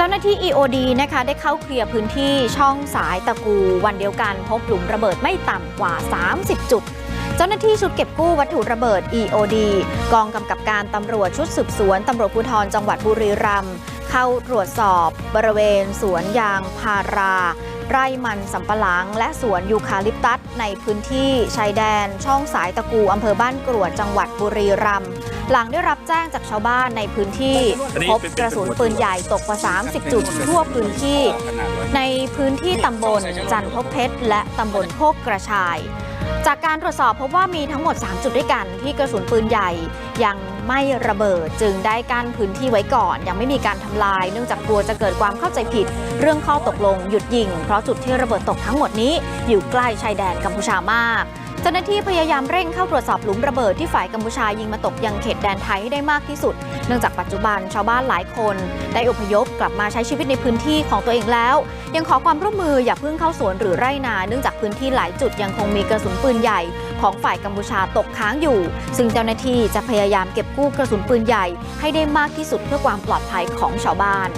เจ้าหน้าที่ EOD นะคะได้เข้าเคลียร์พื้นที่ช่องสายตะกูวันเดียวกัน พบหลุมระเบิดไม่ต่ำกว่า 30 จุด เจ้าหน้าที่ชุดเก็บกู้วัตถุระเบิด EOD กองกำกับการตำรวจชุดสืบสวนตำรวจภูธรจังหวัดบุรีรัมย์เข้าตรวจสอบบริเวณสวนยางพารา ไร่มันสำปะหลัง และสวนยูคาลิปตัสในพื้นที่ชายแดน ช่องสายตะกูอำเภอบ้านกรวดจังหวัดบุรีรัมย์ หลังได้รับแจ้งจากชาวบ้านในพื้นที่พบกระสุนปืนใหญ่ตกกว่า 30 จุดทั่วพื้นที่ ในพื้นที่ตำบลจันทบเพชร และตำบลโคกกระชาย จากการตรวจสอบพบว่ามีทั้งหมด 3 จุดด้วยกันที่กระสุนปืนใหญ่ยังไม่ระเบิดจึงได้กั้นพื้นที่ไว้ก่อน ยังไม่มีการทำลาย เนื่องจากกลัวจะเกิดความเข้าใจผิด เรื่องข้อตกลงหยุดยิง เพราะจุดที่ระเบิดตกทั้งหมดนี้อยู่ใกล้ชายแดนกัมพูชามาก เจ้าหน้าที่พยายามเร่งเข้าตรวจสอบหลุมระเบิดที่ฝ่ายกัมพูชายิงมาตกยังเขตแดนไทยให้ได้มากที่สุด เนื่องจากปัจจุบันชาวบ้านหลายคน ได้อพยพกลับมาใช้ชีวิตในพื้นที่ของตัวเองแล้ว ยังขอความร่วมมืออย่าเพิ่งเข้าสวนหรือไร่นา เนื่องจากพื้นที่หลายจุดยังคงมีกระสุนปืนใหญ่ของฝ่ายกัมพูชาตกค้างอยู่ ซึ่งเจ้าหน้าที่จะพยายามเก็บกู้กระสุนปืนใหญ่ให้ได้มากที่สุดเพื่อความปลอดภัยของชาวบ้าน